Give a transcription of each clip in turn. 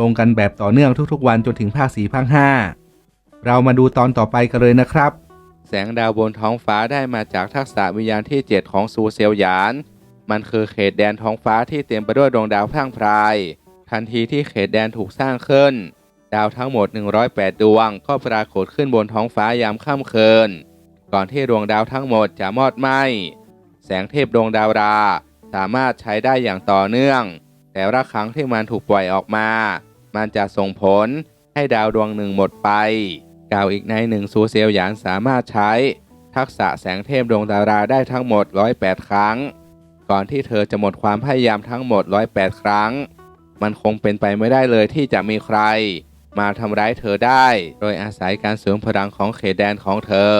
ลงกันแบบต่อเนื่องทุกๆ วันจนถึงภาคสี่ภาคห้าเรามาดูตอนต่อไปกันเลยนะครับ แสงดาวบนท้องฟ้าได้มาจากทักษะวิญญาณที่ 7 ของซูเซลยาน มันคือเขตแดนท้องฟ้าที่เต็มไปด้วยดวงดาวพร่างพราย ทันทีที่เขตแดนถูกสร้างขึ้น ดาวทั้งหมด 108 ดวง ก็ปรากฏขึ้นบนท้องฟ้ายามค่ำคืน ก่อนที่ดวงดาวทั้งหมดจะมอดไหม้ แสงเทพดวงดาวรา สามารถใช้ได้อย่างต่อเนื่อง แต่ละครั้งที่มันถูกปล่อยออกมา มันจะส่งผลให้ดาวดวงหนึ่งหมดไปกล่าวอีกในหนึ่งซูเซลยานสามารถใช้ ทักษะแสงเทพดวงดาราได้ทั้งหมด 108 ครั้ง ก่อนที่เธอจะหมดความพยายามทั้งหมด 108 ครั้ง มันคงเป็นไปไม่ได้เลยที่จะมีใคร มาทำร้ายเธอได้ โดยอาศัยการเสริมพลังของเขตแดนของเธอ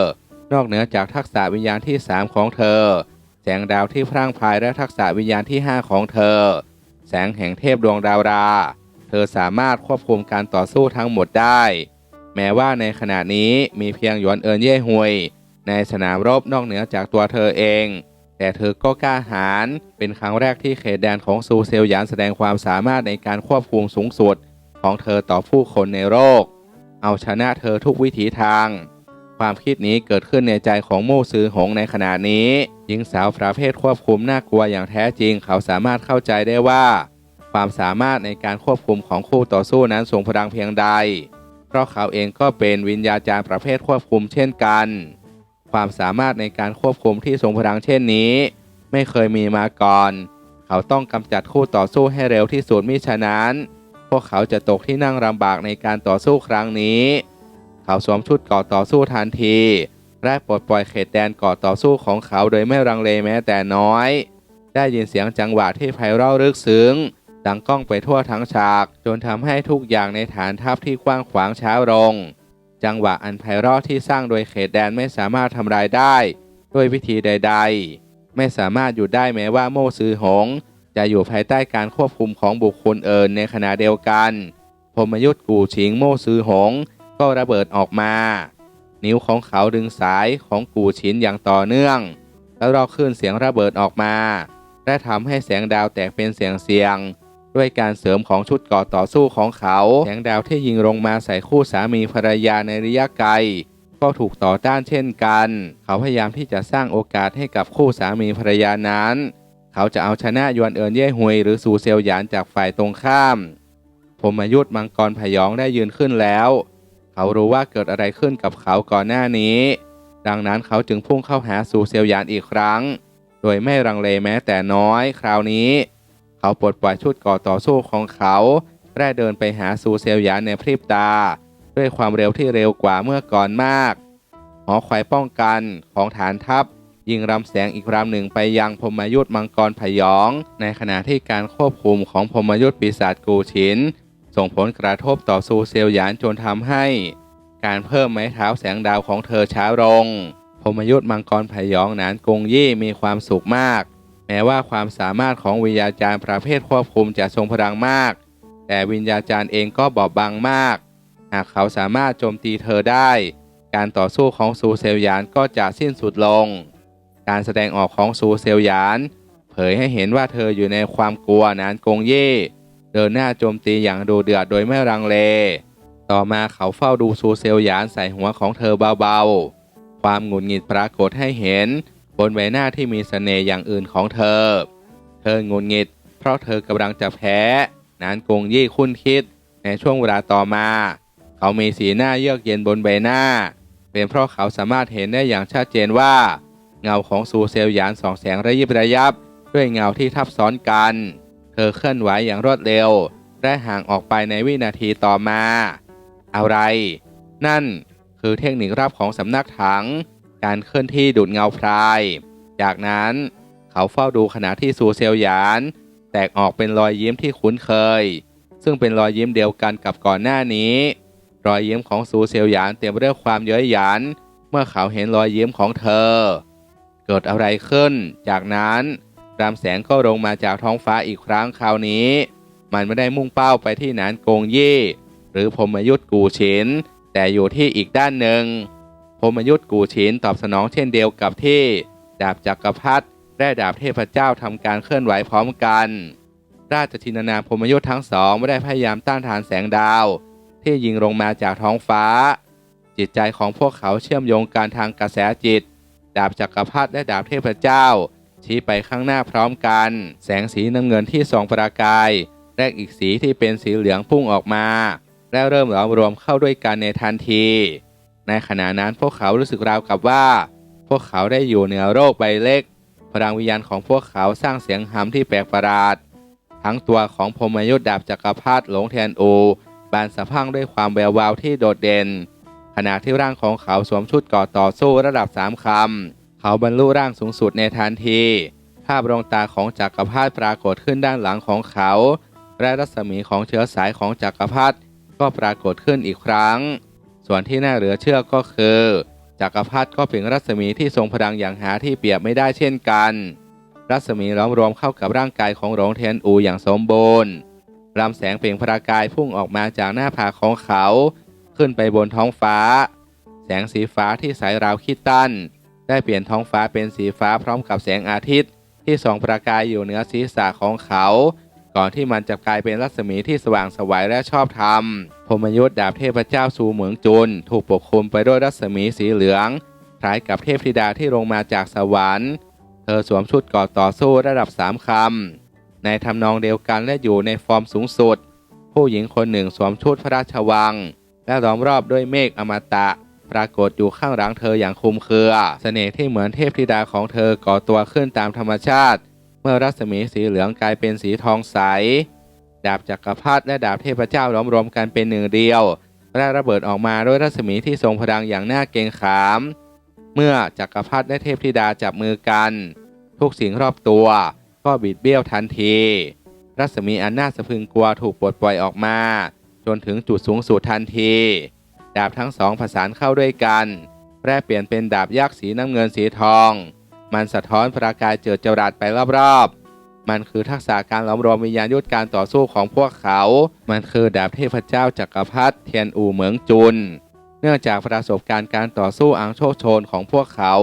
นอกเหนือจากทักษะวิญญาณที่ 3 ของเธอ แสงดาวที่พร่างพรายและทักษะวิญญาณที่ 5 ของเธอ แสงแห่งเทพดวงดาวรา เธอสามารถควบคุมการต่อสู้ทั้งหมดได้ แม้ว่าในขณะนี้มีเพียงหยวนเอินเย่ฮวย ในสนามรบนอกเหนือจากตัวเธอเอง แต่เธอก็กล้าหาญเป็นครั้งแรกที่เขตแดนของซูเซลยานแสดงความสามารถในการควบคุมสูงสุดของเธอต่อผู้คนในโลกเอาชนะเธอทุกวิถีทาง ความคิดนี้เกิดขึ้นในใจของโมซือหงในขณะนี้ หญิงสาวประเภทควบคุมน่ากลัวอย่างแท้จริง เขาสามารถเข้าใจได้ว่า ความสามารถในการควบคุมของคู่ต่อสู้นั้นทรงพลังเพียงใด เพราะเขาเองก็เป็นวิญญาจารย์ประเภทควบคุมเช่นกัน ความสามารถในการควบคุมที่ทรงพลังเช่นนี้ ไม่เคยมีมาก่อน เขาต้องกำจัดคู่ต่อสู้ให้เร็วที่สุดมิฉะนั้น พวกเขาจะตกที่นั่งลำบากในการต่อสู้ครั้งนี้ เขาสวมชุดกราะต่อสู้ทันที และปลดปล่อยเขตแดนกราะต่อสู้ของเขาโดยไม่รังเลแม้แต่น้อย ได้ยินเสียงจังหวะที่ไพเราะลึกซึ้ง ดังก้องไปทั่วทั้งฉาก จนทำให้ทุกอย่างในฐานทัพที่กว้างขวางช้าลง จังหวะอันไพเราะที่สร้างโดยเขตแดนไม่สามารถทำลายได้ ด้วยวิธีใด ๆ ไม่สามารถอยู่ได้แม้ว่าโมซือหง จะอยู่ภายใต้การควบคุมของบุคคลเอินในขณะเดียวกันพมยุทธ์กู่ชิงโมซือหง ก็ระเบิดออกมา นิ้วของเขาดึงสายของกู่ชินอย่างต่อเนื่อง แล้วรอคลื่นเสียงระเบิดออกมา และทำให้แสงดาวแตกเป็นเสียงเสียง ด้วยการเสริมของชุดเกราะต่อสู้ของเขาแสงดาวที่ยิงลงมาใส่คู่สามีภรรยาในระยะไกล ก็ถูกต่อต้านเช่นกัน เขาพยายามที่จะสร้างโอกาสให้กับคู่สามีภรรยานั้น เขาจะเอาชนะยวนเอินเย่ฮุยหรือซูเซลหยานจากฝ่ายตรงข้ามพรหมยุทธมังกรพยองได้ยืนขึ้นแล้ว เขารู้ว่าเกิดอะไรขึ้นกับเขาก่อนหน้านี้ ดังนั้นเขาจึงพุ่งเข้าหาซูเซลหยานอีกครั้ง โดยไม่รังเลแม้แต่น้อย คราวนี้ เขาปลดปล่อยชุดก่อต่อสู้ของเขาและเดินไปหาซูเซลหยานในพริบตา ด้วยความเร็วที่เร็วกว่าเมื่อก่อนมาก หอคอยป้องกันของฐานทัพ ยิงรำแสงอีกรำหนึ่งไปยังพมยุทธมังกรพยอง ในขณะที่การควบคุมของพมยุทธปีศาจกูชิน ส่งผลกระทบต่อซูเซลหยานจนทำให้ การเพิ่มไม้เท้าแสงดาวของเธอช้าลงพมยุทธมังกรพยองนานกงยี่มีความสุขมาก แม้ว่าความสามารถของวิญญาจารย์ประเภทควบคุมจะทรงพลังมาก แต่วิญญาจารย์เองก็บอบบางมาก หากเขาสามารถโจมตีเธอได้ การต่อสู้ของซูเซลยานก็จะสิ้นสุดลง การแสดงออกของซูเซลยาน เผยให้เห็นว่าเธออยู่ในความกลัวนานกงเย่ เดินหน้าโจมตีอย่างดูเดือดโดยไม่รังเล ต่อมาเขาเฝ้าดูซูเซลยานใส่หัวของเธอเบาๆ ความหงุดหงิดปรากฏให้เห็น บนใบหน้าที่มีเสน่ห์อย่างอื่นของเธอ เธองุดหงิด เพราะเธอกำลังจะแพ้ นานกงยี่คุ้นคิด ในช่วงเวลาต่อมา เขามีสีหน้าเยือกเย็นบนใบหน้า เป็นเพราะเขาสามารถเห็นได้อย่างชัดเจนว่า เงาของซูเซลยานสองแสงระยิบระยับ ด้วยเงาที่ทับซ้อนกัน เธอเคลื่อนไหวอย่างรวดเร็ว และห่างออกไปในวินาทีต่อมา อะไร นั่นคือเทคนิครับของสำนักถัง การเคลื่อนที่ดูดเงาพราย จากนั้นเขาเฝ้าดูขณะที่ซูเซลยาน แตกออกเป็นรอยยิ้มที่คุ้นเคย ซึ่งเป็นรอยยิ้มเดียวกันกับก่อนหน้านี้ รอยยิ้มของซูเซียวหยานเต็มไปด้วยความย้อยหยัน เมื่อเขาเห็นรอยยิ้มของเธอ เกิดอะไรขึ้น จากนั้นรามแสงก็ลงมาจากท้องฟ้าอีกครั้งคราวนี้ มันไม่ได้มุ่งเป้าไปที่หนานกงยี่ หรือพมยุทธกูชิน แต่อยู่ที่อีกด้านหนึ่ง พมยุทธกูชินตอบสนองเช่นเดียวกับที่ ดาบจักรพรรดิและดาบเทพเจ้าทำการเคลื่อนไหวพร้อมกัน ราชธินนาพมยุทธ์ทั้งสองไม่ได้พยายามต้านทานแสงดาว ที่ยิงลงมาจากท้องฟ้า จิตใจของพวกเขาเชื่อมโยงกันทางกระแสจิต ดาบจักรพรรดิและดาบเทพเจ้า ชี้ไปข้างหน้าพร้อมกัน แสงสีน้ำเงินที่ส่องประกายและอีกสีที่เป็นสีเหลืองพุ่งออกมา แล้วเริ่มหลอมรวมเข้าด้วยกันในทันที ในขณะนั้นพวกเขารู้สึกราวกับว่า พวกเขาได้อยู่เหนือโรคใบเล็ก พลังวิญญาณของพวกเขาสร้างเสียงหำที่แปลกประหลาด ทั้งตัวของพมยุทธดาบจักรพรรดิหลงแทนอูบานสะพังด้วยความแวววาวที่โดดเด่น ขณะที่ร่างของเขาสวมชุดก่อต่อสู้ระดับสามคำ เขาบรรลุร่างสูงสุดในทันที ภาพดวงตาของจักรพรรดิปรากฏขึ้นด้านหลังของเขา และรัศมีของเชื้อสายของจักรพรรดิก็ปรากฏขึ้นอีกครั้ง ส่วนที่น่าเหลือเชื่อก็คือจักรพรรดิก็เป็นรัศมีที่ทรงพลังอย่างหาที่เปรียบไม่ได้เช่นกัน รัศมีล้อมรวมเข้ากับร่างกายของหลงเทียนอูอย่างสมบูรณ์ลำแสงเปล่งประกายพุ่งออกมาจากหน้าผาของเขา ขึ้นไปบนท้องฟ้า แสงสีฟ้าที่ใสราวคิดตันได้เปลี่ยนท้องฟ้าเป็นสีฟ้าพร้อมกับแสงอาทิตย์ ที่ส่องประกายอยู่เหนือศีรษะของเขา ก่อนที่มันจะกลายเป็นรัศมีที่สว่างสวัยและชอบธรรมพมยุทธ์ดาบเทพเจ้าสูเหมืองจุนถูกปกคลุมไปด้วยรัศมีสีเหลือง คล้ายกับเทพธิดาที่ลงมาจากสวรรค์ เธอสวมชุดก่อต่อสู้ระดับสามคำในทำนองเดียวกันและอยู่ในฟอร์มสูงสุด ผู้หญิงคนหนึ่งสวมชุดพระราชวัง และล้อมรอบด้วยเมฆอมตะ ปรากฏอยู่ข้างหลังเธออย่างคุมเครือ เสน่ห์ที่เหมือนเทพธิดาของเธอก่อตัวขึ้นตามธรรมชาติ เมื่อรัศมีสีเหลืองกลายเป็นสีทองใส ดาบจักรพรรดิและดาบเทพเจ้าล้อมรวมกันเป็นหนึ่งเดียวและระเบิดออกมาด้วยรัศมีที่ทรงพลังอย่างน่าเกรงขาม เมื่อจักรพรรดิและเทพธิดาจับมือกัน ทุกสิ่งรอบตัว ก็บิดเบี้ยวทันที รัศมีอันน่าสะพรึงกลัวถูกปลดปล่อยออกมา จนถึงจุดสูงสุดทันที ดาบทั้งสองผสานเข้าด้วยกันแปรเปลี่ยนเป็นดาบยักษ์สีน้ำเงินสีทอง มันสะท้อนประกายเจิดจรัสไปรอบๆ มันคือทักษะการล้อมรวมวิญญาณยุทธการต่อสู้ของพวกเขา มันคือดาบเทพเจ้าจักรพรรดิเทียนอูเหมืองจุน เนื่องจากประสบการณ์การต่อสู้อังโชคโชนของพวกเขา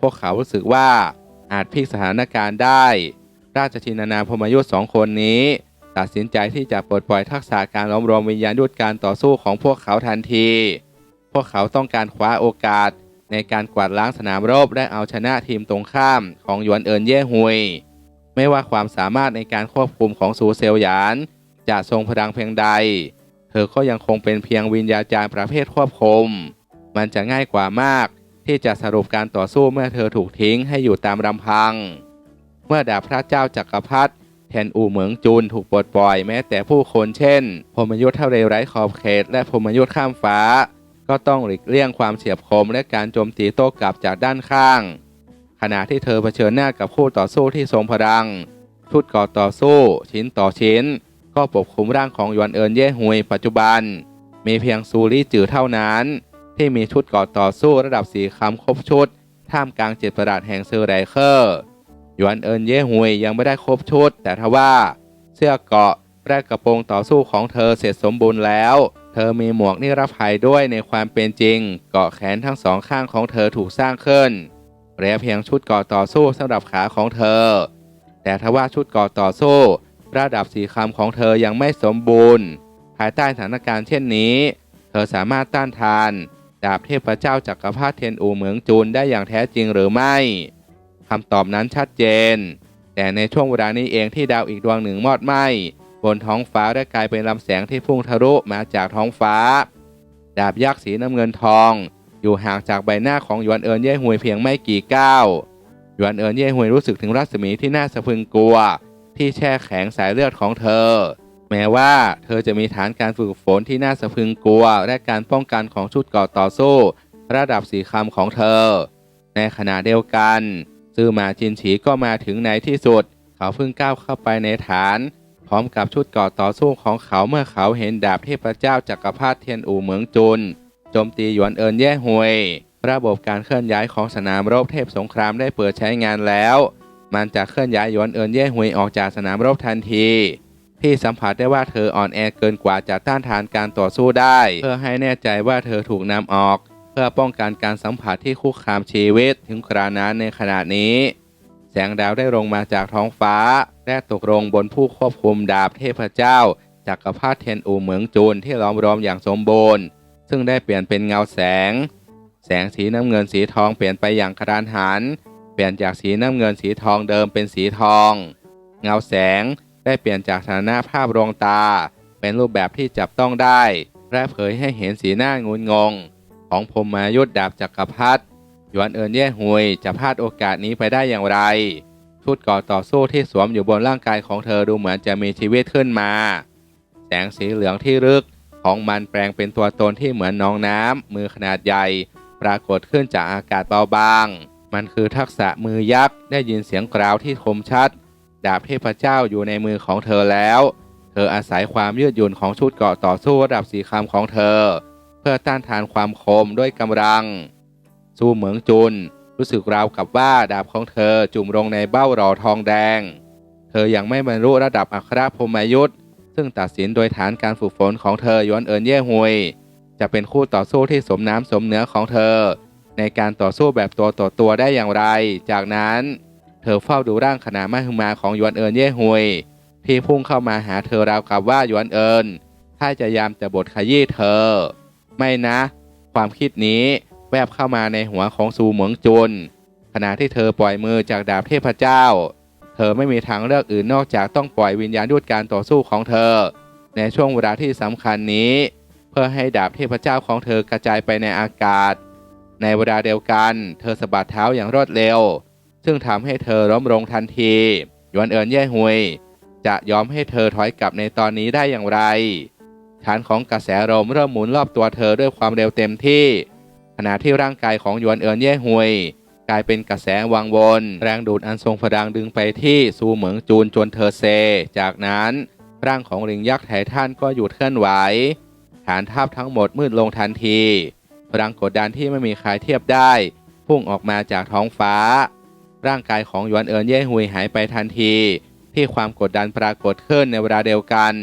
พวกเขารู้สึกว่าอาจพลิกสถานการณ์ได้ ราชธินานาพมยุทธ์สองคนนี้ตัดสินใจที่จะปลดปล่อยทักษะการล้อมรวมวิญญาณยุทธการต่อสู้ของพวกเขาทันที พวกเขาต้องการคว้าโอกาส ในการกวาดล้างสนามรบและเอาชนะทีมตรงข้ามของหยวนเอินเย่ฮุย ไม่ว่าความสามารถในการควบคุมของซูเซลหยาน จะทรงพลังเพียงใด เธอก็ยังคงเป็นเพียงวิญญาจารย์ประเภทควบคุม มันจะง่ายกว่ามากที่จะสรุปการต่อสู้เมื่อเธอถูกทิ้งให้อยู่ตามลำพัง เมื่อดาบพระเจ้าจักรพรรดิแทนอูเหมืองจูนถูกปลดปล่อยแม้แต่ผู้คนเช่นพมยุทธ์ทเลไร้ขอบเขตและพมยุทธข้ามฟ้า ก็ต้องหลีกเลี่ยงความเฉียบคมและการโจมตีโต้กลับจากด้านข้าง ขณะที่เธอเผชิญหน้ากับคู่ต่อสู้ที่ทรงพลัง ชุดก่อต่อสู้ ชิ้นต่อชิ้น ก็ปกคลุมร่างของยวนเอินเย่ฮุยปัจจุบัน มีเพียงซูรี่จือเท่านั้น ที่มีชุดก่อต่อสู้ระดับสีคำครบชุด ท่ามกลางเจ็ดประหลาดแห่งเซอร์ไรเคอร์ยวนเอินเย่ฮุยยังไม่ได้ครบชุด แต่ทว่า เสื้อเกาะและกระโปรงต่อสู้ของเธอเสร็จสมบูรณ์แล้ว เธอมีหมวกนิรภัยด้วยในความเป็นจริง เกาะแขนทั้งสองข้างของเธอถูกสร้างขึ้นเหลือเพียงชุดเกาะต่อสู้สำหรับขาของเธอ แต่ทว่าชุดเกาะต่อสู้ ระดับสีคำของเธอยังไม่สมบูรณ์ ภายใต้สถานการณ์เช่นนี้ เธอสามารถต้านทาน ดาบเทพเจ้าจักรพรรดิเทียนอูเหมืองจูนได้อย่างแท้จริงหรือไม่คำตอบนั้นชัดเจน แต่ในช่วงเวลานี้เองที่ดาวอีกดวงหนึ่งมอดไหม้ บนท้องฟ้าได้กลายเป็นลำแสงที่พุ่งทะลุมาจากท้องฟ้า ดาบยักษ์สีน้ำเงินทอง อยู่ห่างจากใบหน้าของหยวนเอินเย่ฮุยเพียงไม่กี่ก้าวหยวนเอินเย่ฮุยรู้สึกถึงรัศมีที่น่าสะพึงกลัว ที่แช่แข็งสายเลือดของเธอ แม้ว่าเธอจะมีฐานการฝึกฝนที่น่าสะพึงกลัว และการป้องกันของชุดกราะต่อสู้ ระดับสีคำของเธอ ในขณะเดียวกัน ซื่อมาจินฉีก็มาถึงในที่สุด เขาเพิ่งก้าวเข้าไปในฐาน พร้อมกับชุดเกาะต่อสู้ของเขาเมื่อเขาเห็นดาบเทพเจ้าจักรพรรดิเทียนอู่เหมืองจุนโจมตีหยวนเอินแย่หวย ระบบการเคลื่อนย้ายของสนามรบเทพสงครามได้เปิดใช้งานแล้ว มันจะเคลื่อนย้ายหยวนเอินแย่หวยออกจากสนามรบทันที ที่สัมผัสได้ว่าเธออ่อนแอเกินกว่าจะต้านทานการต่อสู้ได้ เพื่อให้แน่ใจว่าเธอถูกนำออก เพื่อป้องกันการสัมผัสที่คุกคามชีวิตถึงครานั้นในขณะนี้ แสงดาวได้ลงมาจากท้องฟ้า และตกลงบนผู้ควบคุมดาบเทพเจ้าจักรพรรดิเทียนอูเหมืองจูนที่ล้อมรอมอย่างสมบูรณ์ ซึ่งได้เปลี่ยนเป็นเงาแสง แสงสีน้ำเงินสีทองเปลี่ยนไปอย่างกระดานหัน เปลี่ยนจากสีน้ำเงินสีทองเดิมเป็นสีทอง เงาแสงได้เปลี่ยนจากสถานะภาพรวงตา เป็นรูปแบบที่จับต้องได้ และเผยให้เห็นสีหน้างุนงง ของพรหมายุทธดาบจักรพรรดิหยวนเอินแย่หุยจะพลาดโอกาสนี้ไปได้อย่างไร ชุดก่อต่อสู้ที่สวมอยู่บนร่างกายของเธอดูเหมือนจะมีชีวิตขึ้นมา แสงสีเหลืองที่ลึกของมันแปลงเป็นตัวตนที่เหมือนน้องน้ำมือขนาดใหญ่ ปรากฏขึ้นจากอากาศเบาบาง มันคือทักษะมือยักษ์ได้ยินเสียงกล่าวที่คมชัด ดาบเทพเจ้าอยู่ในมือของเธอแล้ว เธออาศัยความยืดหยุ่นของชุดเกาะต่อสู้ระดับสีคำของเธอ เพื่อต้านทานความคมด้วยกำลังสู้เหมืองจุน รู้สึกราวกับว่าดาบของเธอจุ่มลงในเบ้าหล่อทองแดง เธอยังไม่บรรลุระดับอัครพรหมยุทธ์ซึ่งตัดสินโดยฐานการฝึกฝนของเธอย้อนเอินเย่ฮุยจะเป็นคู่ต่อสู้ที่สมน้ำสมเนื้อของเธอ ในการต่อสู้แบบตัวต่อตัวได้อย่างไร จากนั้น เธอเฝ้าดูร่างขนาดมหึมาของยวนเอินเย่ฮุยที่พุ่งเข้ามาหาเธอราวกับว่ายวนเอินถ้าจะยามจะบทขยี้เธอ ไม่นะ ความคิดนี้ แวบเข้ามาในหัวของซูเหมืองจุนขณะที่เธอปล่อยมือจากดาบเทพเจ้า เธอไม่มีทางเลือกอื่นนอกจากต้องปล่อยวิญญาณยุทธการต่อสู้ของเธอ ในช่วงเวลาที่สำคัญนี้ เพื่อให้ดาบเทพเจ้าของเธอกระจายไปในอากาศ ในเวลาเดียวกัน เธอสะบัดเท้าอย่างรวดเร็ว ซึ่งทำให้เธอล้มลงทันทียวนเอินแย่ฮุยจะยอมให้เธอถอยกลับในตอนนี้ได้อย่างไรฐานของกระแสลมเริ่มหมุนรอบตัวเธอด้วยความเร็วเต็มที่ ขณะที่ร่างกายของหยวนเอินแย่ฮุยกลายเป็นกระแสวังวน แรงดูดอันทรงพลังดึงไปที่ซูเหมืองจูนจนเธอเซ จากนั้นร่างของลิงยักษ์ไททันก็หยุดเคลื่อนไหว ฐานทัพทั้งหมดมืดลงทันที พลังกดดันที่ไม่มีใครเทียบได้ พุ่งออกมาจากท้องฟ้า ร่างกายของหยวนเอินเย่ฮุยหายไปทันที ที่ความกดดันปรากฏขึ้นในเวลาเดียวกัน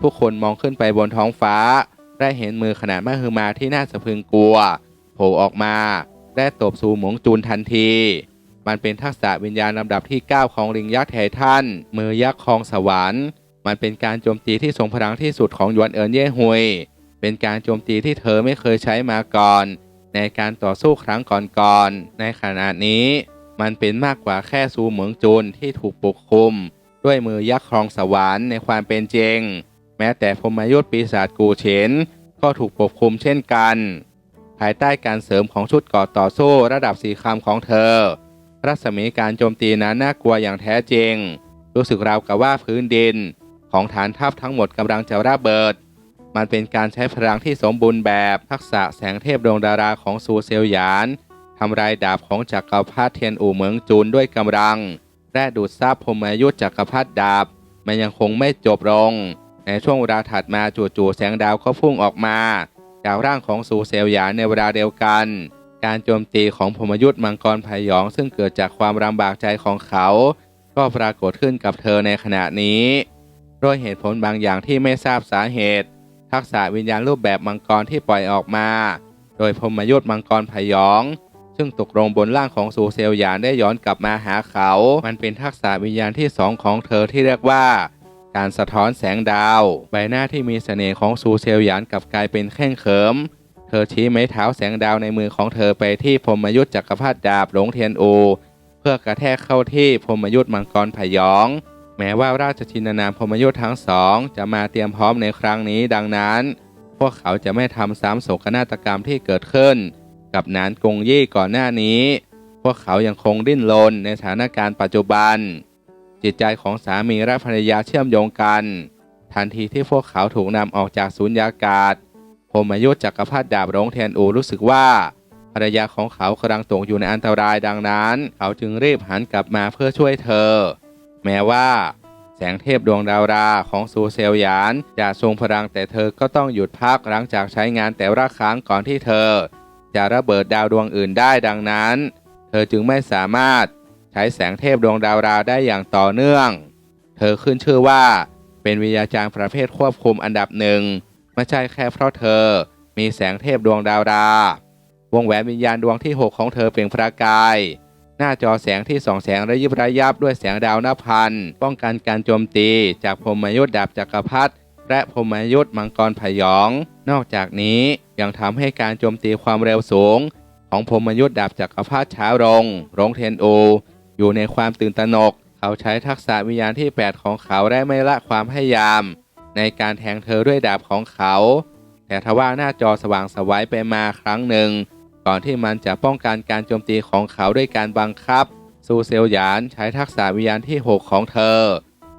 ผู้คนมองขึ้นไปบนท้องฟ้า ได้เห็นมือขนาดมหึมาที่น่าสะพรึงกลัว ผล่ออกมา และตบสู่หมงจูนทันที มันเป็นทักษะวิญญาณลำดับที่ 9 ของลิงยักษ์ไททันมือยักษ์คองสวรรค์ มันเป็นการโจมตีที่ทรงพลังที่สุดของยวนเอินเย่ฮุย เป็นการโจมตีที่เธอไม่เคยใช้มาก่อน ในการต่อสู้ครั้งก่อนๆ ในขณะนี้ มันเป็นมากกว่าแค่ซูเหมืองจูนที่ถูกปกคุม ด้วยมือยักษ์ครองสวรรค์ในความเป็นจริง แม้แต่พรหมยุทธปีศาจกูเฉินก็ถูกปกคุมเช่นกัน ภายใต้การเสริมของชุดก่อต่อสู้ระดับสีคำของเธอ รัศมีการโจมตีนั้นน่ากลัวอย่างแท้จริง รู้สึกราวกับว่าพื้นดิน ของฐานทัพทั้งหมดกำลังจะระเบิด มันเป็นการใช้พลังที่สมบูรณ์แบบทักษะแสงเทพดวงดาราของซูเซลหยานทำลายดาบของจักรพรรดิเทียนอู่เหมืองจูนด้วยกำลัง และดูดซับพรหมยุทธจักรพรรดิดาบ มันยังคงไม่จบลง ในช่วงเวลาถัดมาจู่ๆแสงดาวก็พุ่งออกมา จากร่างของซูเซลหยานในเวลาเดียวกัน การโจมตีของพมยุทธ์มังกรพยองซึ่งเกิดจากความลำบากใจของเขา ก็ปรากฏขึ้นกับเธอในขณะนี้ด้วยเหตุผลบางอย่างที่ไม่ทราบสาเหตุ ทักษะวิญญาณรูปแบบมังกรที่ปล่อยออกมา โดยพมยุทธ์มังกรพยอง ซึ่งตกลงบนร่างของซูเซลหยานได้ย้อนกลับมาหาเขา มันเป็นทักษะวิญญาณที่สองของเธอที่เรียกว่า การสะท้อนแสงดาว ใบหน้าที่มีเสน่ห์ของซูเซลหยานกลับกลายเป็นแข้งเขิม เธอชี้ไม้เท้าแสงดาวในมือของเธอไปที่พมยุทธจักรพรรดิดาบหลงเทียนอูเพื่อกระแทกเข้าที่พมยุทธมังกรพยอง แม้ว่าราชชินานามพมยุทธทั้งสอง จะมาเตรียมพร้อมในครั้งนี้ดังนั้น พวกเขาจะไม่ทำซ้ำโศกนาฏกรรมที่เกิดขึ้น กับนานกงยี่ก่อนหน้านี้ พวกเขายังคงดิ้นรนในสถานการณ์ปัจจุบัน จิตใจของสามีและภรรยาเชื่อมโยงกัน ทันทีที่พวกเขาถูกนำออกจากสูญญากาศพมยุทธจักรพรรดิดาบหลงเทนอูรู้สึกว่าภรรยาของเขากำลังตกอยู่ในอันตรายดังนั้น เขาจึงรีบหันกลับมาเพื่อช่วยเธอ แม้ว่า แสงเทพดวงดาวราของซูเซลยานจะทรงพลังแต่เธอก็ต้องหยุดพักหลังจากใช้งานแต่ละครั้งก่อนที่เธอ จะระเบิดดาวดวงอื่นได้ดังนั้น เธอจึงไม่สามารถ ใช้แสงเทพดวงดาวราวได้อย่างต่อเนื่อง เธอขึ้นชื่อว่า เป็นวิญญาจารย์ประเภทควบคุมอันดับหนึ่งไม่ใช่แค่เพราะเธอมีแสงเทพดวงดาวราวงแหวนวิญญาณดวงที่ 6 ของเธอเปล่งประกาย หน้าจอแสงที่สองแสงระยิบระยับด้วยแสงดาวนับพัน ป้องกันการโจมตี จากพรมยุทธ์ดาบจักรพรรดิและพรมยุทธ์มังกรพยอง นอกจากนี้ยังทำให้การโจมตีความเร็วสูง ของพรมยุทธ์ดาบจักรพรรดิช้าลงรงเทนโอ อยู่ในความตื่นตระหนก เขาใช้ทักษะวิญญาณที่ 8 ของเขาได้ไม่ละความพยายาม ในการแทงเธอด้วยดาบของเขา แต่ทว่าหน้าจอสว่างสวัยไปมาครั้งหนึ่ง ก่อนที่มันจะป้องกันการโจมตีของเขาด้วยการบังคับซูเซลหยานใช้ทักษะวิญญาณที่ 6 ของเธอ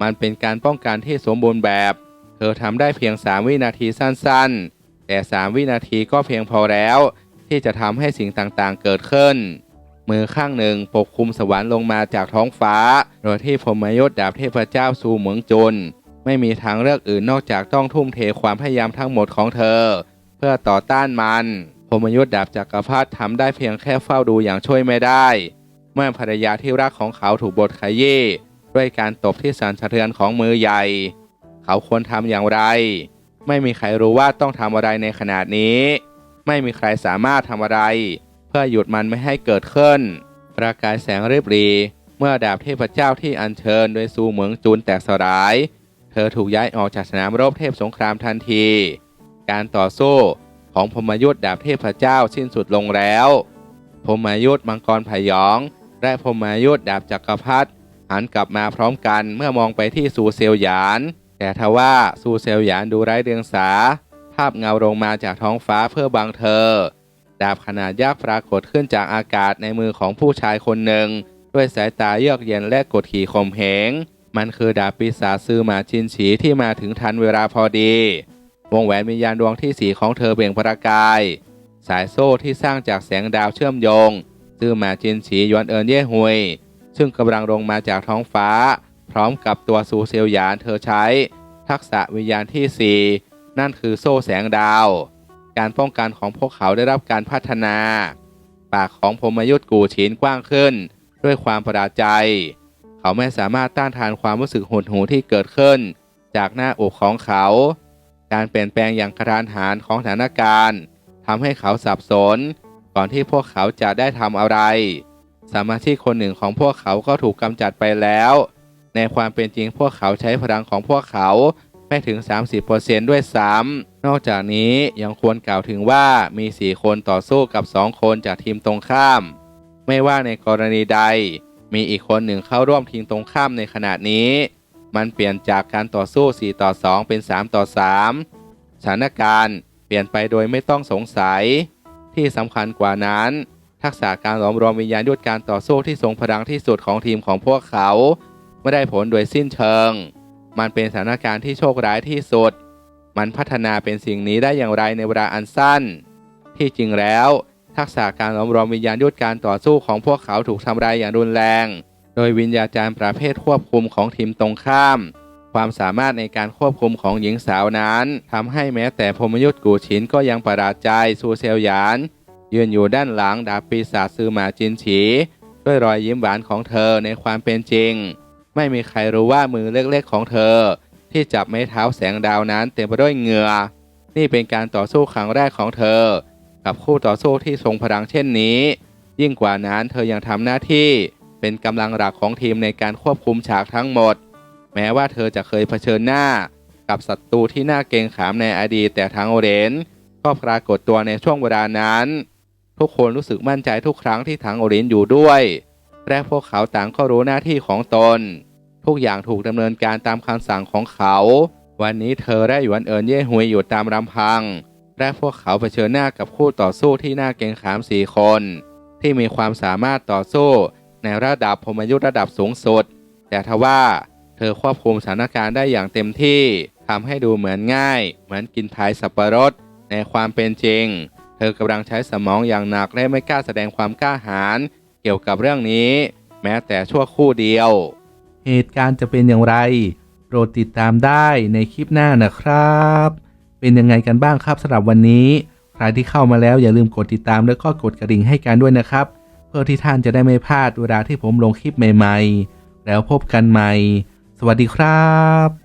มันเป็นการป้องกันที่สมบูรณ์แบบ เธอทำได้เพียง 3 วินาทีสั้นๆ แต่ 3 วินาทีก็เพียงพอแล้ว ที่จะทำให้สิ่งต่างๆเกิดขึ้น มือข้างหนึ่งปกคลุมสวรรค์ลงมาจากท้องฟ้า โดยที่พมยศดาบเทพเจ้าซูเหมืองจุนไม่มีทางเลือกอื่นนอกจากต้องทุ่มเทความพยายามทั้งหมดของเธอ เพื่อต่อต้านมันพมยุทธดาบจักรพรรดิทำได้เพียงแค่เฝ้าดูอย่างช่วยไม่ได้ เมื่อภรรยาที่รักของเขาถูกบทขยี้ด้วยการตบที่สันสะเทือนของมือใหญ่ เขาควรทำอย่างไร ไม่มีใครรู้ว่าต้องทำอะไรในขนาดนี้ ไม่มีใครสามารถทำอะไร พื่อหยุดมันไม่ให้เกิดขึ้น ประกายแสงรีบรี เมื่อดาบเทพเจ้าที่อัญเชิญโดยซูเหมืองจูนแตกสลาย เธอถูกย้ายออกจากสนามรบเทพสงครามทันที การต่อสู้ของพมยุทธดาบเทพเจ้าสิ้นสุดลงแล้วพมยุทธมังกรพยอง และพมยุทธดาบจักรพรรดิหันกลับมาพร้อมกันเมื่อมองไปที่ซูเซลหยาน แต่ทว่าซูเซลหยานดูไร้เดียงสา ภาพเงาลงมาจากท้องฟ้าเพื่อบังเธอ ดาบขนาดยักษ์ปรากฏขึ้นจากอากาศในมือของผู้ชายคนหนึ่ง ด้วยสายตาเยือกเย็นและกดขี่ข่มเหง มันคือดาบปีศาจซือหมาจินฉีที่มาถึงทันเวลาพอดี วงแหวนวิญญาณดวงที่สีของเธอเปล่งประกาย สายโซ่ที่สร้างจากแสงดาวเชื่อมโยงซือหมาจินฉียวนเอินเย่ฮุยซึ่งกำลังลงมาจากท้องฟ้า พร้อมกับตัวซูเซลหยานเธอใช้ ทักษะวิญญาณที่ 4 นั่นคือโซ่แสงดาว การป้องกันของพวกเขาได้รับการพัฒนา ปากของพมยุทธ์กูชินกว้างขึ้น ด้วยความประหลาดใจ เขาไม่สามารถต้านทานความรู้สึกหดหู่ที่เกิดขึ้น จากหน้าอกของเขา การเปลี่ยนแปลงอย่างกระทันหันของสถานการณ์ทำให้เขาสับสน ก่อนที่พวกเขาจะได้ทำอะไร สมาชิกคนหนึ่งของพวกเขาก็ถูกกำจัดไปแล้ว ในความเป็นจริงพวกเขาใช้พลังของพวกเขา ไม่ถึง 30%ด้วยซ้ำนอกจากนี้ยังควรกล่าวถึงว่ามี 4 คนต่อสู้กับ 2 คนจากทีมตรงข้าม ไม่ว่าในกรณีใด มีอีกคนหนึ่งเข้าร่วมทีมตรงข้ามในขณะนี้ มันเปลี่ยนจากการต่อสู้ 4 ต่อ 2 เป็น 3 ต่อ 3 สถานการณ์เปลี่ยนไปโดยไม่ต้องสงสัย ที่สำคัญกว่านั้น ทักษะการหลอมรวมวิญญาณยุทธการต่อสู้ที่ทรงพลังที่สุดของทีมของพวกเขา ไม่ได้ผลโดยสิ้นเชิง มันเป็นสถานการณ์ที่โชคร้ายที่สุด มันพัฒนาเป็นสิ่งนี้ได้อย่างไรในเวลาอันสั้น ที่จริงแล้ว ทักษะการหลอมรวมวิญญาณยุทธการต่อสู้ของพวกเขาถูกทำลายอย่างรุนแรง โดยวิญญาจารย์ประเภทควบคุมของทีมตรงข้าม ความสามารถในการควบคุมของหญิงสาวนั้นทำให้แม้แต่พมยุทธ์กูชินก็ยังประหลาดใจซูเซลยาน ยืนอยู่ด้านหลังดาบปีศาจซือหมาจินฉี ด้วยรอยยิ้มหวานของเธอในความเป็นจริง ไม่มีใครรู้ว่ามือเล็กๆของเธอ ที่จับไม้เท้าแสงดาวนั้นเต็มไปด้วยเหงื่อ นี่เป็นการต่อสู้ครั้งแรกของเธอ กับคู่ต่อสู้ที่ทรงพลังเช่นนี้ ยิ่งกว่านั้นเธอยังทำหน้าที่เป็นกำลังหลักของทีมในการควบคุมฉากทั้งหมด แม้ว่าเธอจะเคยเผชิญหน้า กับศัตรูที่น่าเกรงขามในอดีตแต่ทางโอเรนก็ปรากฏตัวในช่วงเวลานั้น ทุกคนรู้สึกมั่นใจทุกครั้งที่ถังโอรินอยู่ด้วย และพวกเขาต่างก็รู้หน้าที่ของตน ทุกอย่างถูกดำเนินการตามคำสั่งของเขา วันนี้เธอและหยวนเอินเย่ฮุยอยู่ตามลำพัง และพวกเขาเผชิญหน้ากับคู่ต่อสู้ที่น่าเกรงขามสี่คน ที่มีความสามารถต่อสู้ ในระดับพมยุทธ์ระดับสูงสุด แต่ทว่าเธอควบคุมสถานการณ์ได้อย่างเต็มที่ทำให้ดูเหมือนง่าย เหมือนกินพายสับปะรด ในความเป็นจริง เธอกำลังใช้สมองอย่างหนักและไม่กล้าแสดงความกล้าหาญ เกี่ยวกับเรื่องนี้ แม้แต่ชั่วคู่เดียว เหตุการณ์จะเป็นอย่างไร โปรดติดตามได้ในคลิปหน้านะครับ เป็นยังไงกันบ้างครับสำหรับวันนี้ ใครที่เข้ามาแล้วอย่าลืมกดติดตามแล้วก็กดกระดิ่งให้กันด้วยนะครับ เพื่อที่ท่านจะได้ไม่พลาดเวลาที่ผมลงคลิปใหม่ ๆ แล้วพบกันใหม่ สวัสดีครับ